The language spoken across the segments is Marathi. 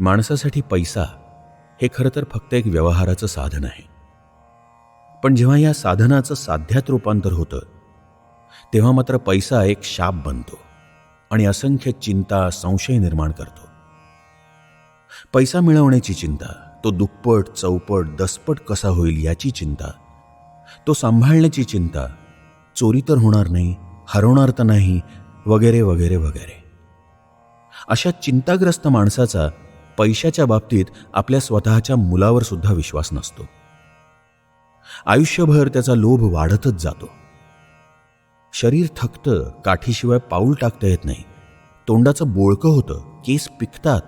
माणसासाठी पैसा हे खरं तर फक्त एक व्यवहाराचं साधन आहे. पण जेव्हा या साधनाचं साध्यात रूपांतर होतं तेव्हा मात्र पैसा एक शाप बनतो आणि असंख्य चिंता संशय निर्माण करतो. पैसा मिळवण्याची चिंता तो दुप्पट चौपट दसपट कसा होईल याची चिंता तो सांभाळण्याची चिंता चोरी तर होणार नाही हरवणार तर नाही वगैरे वगैरे वगैरे. अशा चिंताग्रस्त माणसाचा पैशाच्या बाबतीत आपल्या स्वतःच्या मुलावर सुद्धा विश्वास नसतो. आयुष्यभर त्याचा लोभ वाढतच जातो. शरीर थकतं काठीशिवाय पाऊल टाकता येत नाही. तोंडाचं बोळकं होतं केस पिकतात.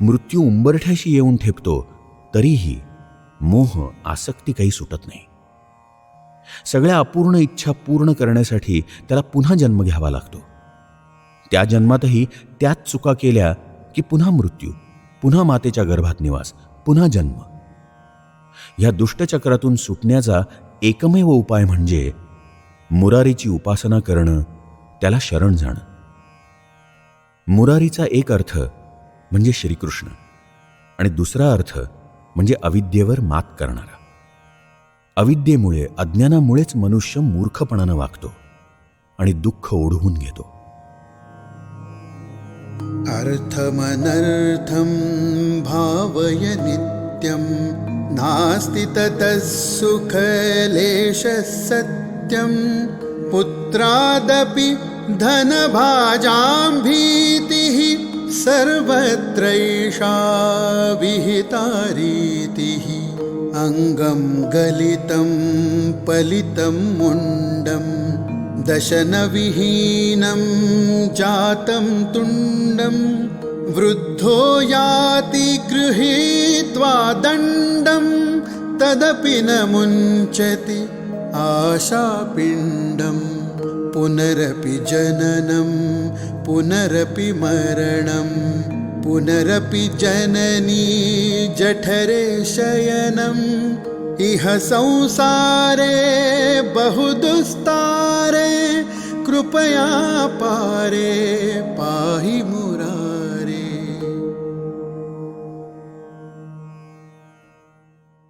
मृत्यू उंबरठ्याशी येऊन ठेपतो तरीही मोह आसक्ती काही सुटत नाही. सगळ्या अपूर्ण इच्छा पूर्ण करण्यासाठी त्याला पुन्हा जन्म घ्यावा लागतो. त्या जन्मातही त्याच चुका केल्या की पुन्हा मृत्यू. पुन्हा मातेच्या गर्भात निवास पुन्हा जन्म. या दुष्टचक्रातून सुटण्याचा एकमेव उपाय म्हणजे मुरारीची उपासना करणं त्याला शरण जाणं. मुरारीचा एक अर्थ म्हणजे श्रीकृष्ण आणि दुसरा अर्थ म्हणजे अविद्येवर मात करणारा. अविद्येमुळे अज्ञानामुळेच मनुष्य मूर्खपणानं वागतो आणि दुःख ओढवून घेतो. अर्थमनर्थं भावय नित्यं। नास्ति ततः सुखलेशः सत्यं पुत्रादपि धनभाजां भीतिः सर्वत्रैषा विहिता रीतिः अङ्गं गलितं पलितं मुण्डम् दशनविहीनं जातं तुण्डं वृद्धो याति गृहीत्वा दण्डं तदपि न मुञ्चति आशापिण्डं पुनरपि जननं पुनरपि मरणं पुनरपि जननी जठरे शयनम् इह संसारे बहुदुस्तारे कृपया पारे पाहि मुरा।